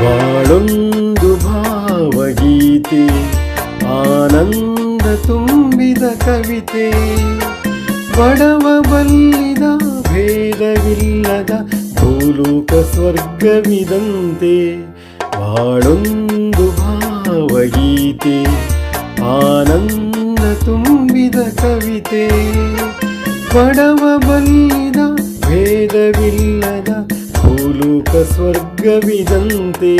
ಬಾಳೊಂದು ಭಾವಗೀತೆ, ಆನಂದ ತುಂಬಿದ ಕವಿತೆ. ಬಡವ ಬಲ್ಲಿದ ಭೇದವಿಲ್ಲದ ಭೂಲೋಕ ಸ್ವರ್ಗವಿದಂತೆ. ಬಾಳೊಂದು ಭಾವಗೀತೆ, ಆನಂದ ತುಂಬಿದ ಕವಿತೆ. ಬಡವ ಬಲ್ಲಿದ ಭೇದವಿಲ್ಲದ ಭೂಲೋಕ ಸ್ವರ್ಗವಿದಂತೆ.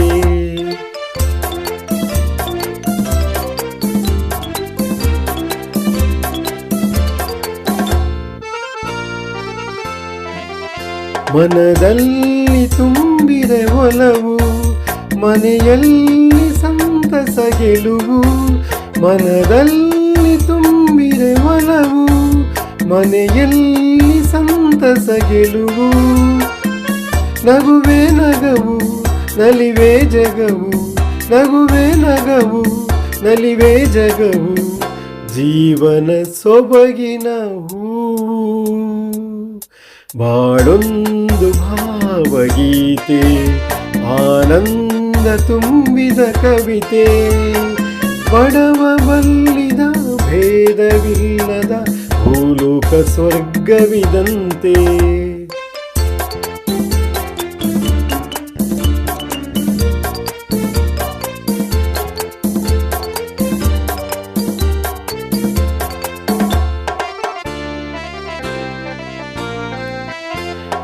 ಮನದಲ್ಲಿ ತುಂಬಿದೆ ಒಲವು ಮನೆಯಲ್ಲಿ ಸಂತಸ ಗೆಲುವು ಮನದಲ್ಲಿ ತುಂಬಿದೆ ಒಲವು. ಮನೆಯಲ್ಲಿ ಸಂತಸ ಗೆಲುವು, ನಗುವೆ ನಗವು, ನಲಿವೆ ಜಗವು, ನಗುವೆ ನಗವು, ನಲಿವೆ ಜಗವು, ಜೀವನ ಸೊಬಗಿನ ಬಾಳೊಂದು ಭಾವಗೀತೆ, ಆನಂದ ತುಂಬಿದ ಕವಿತೆ, ಬಡವ ಬಲ್ಲಿದ ಭೇದವಿಲ್ಲದ ಭೂಲೋಕ ಸ್ವರ್ಗವಿದಂತೆ.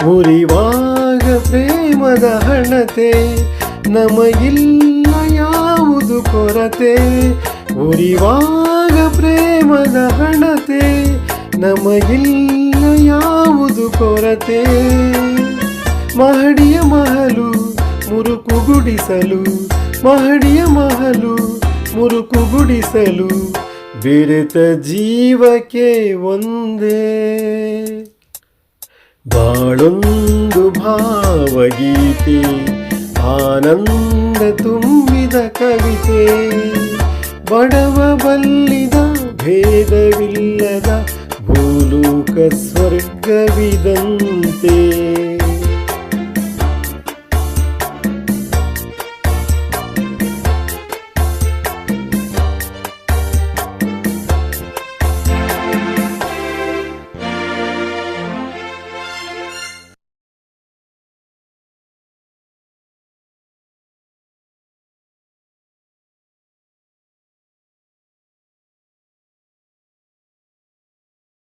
ಉರಿವಾಗ ಪ್ರೇಮದ ಹಣತೆ ನಮಗಿಲ್ಲ ಯಾವುದು ಕೊರತೆ. ಉರಿವಾಗ ಪ್ರೇಮದ ಹಣತೆ ನಮಗಿಲ್ಲ ಯಾವುದು ಕೊರತೆ? ಮಹಡಿಯ ಮಹಲು ಮುರುಕು ಗುಡಿಸಲು, ಮಹಡಿಯ ಮಹಲು ಮುರುಕು ಗುಡಿಸಲು ಬಿರಿತ ಜೀವಕ್ಕೆ ಒಂದೇ. ಬಾಳೊಂದು ಭಾವಗೀತೆ, ಆನಂದ ತುಂಬಿದ ಕವಿತೆ. ಬಡವ ಬಲ್ಲಿದ ಭೇದವಿಲ್ಲದ ಭೂಲೋಕ ಸ್ವರ್ಗವಿದಂತೆ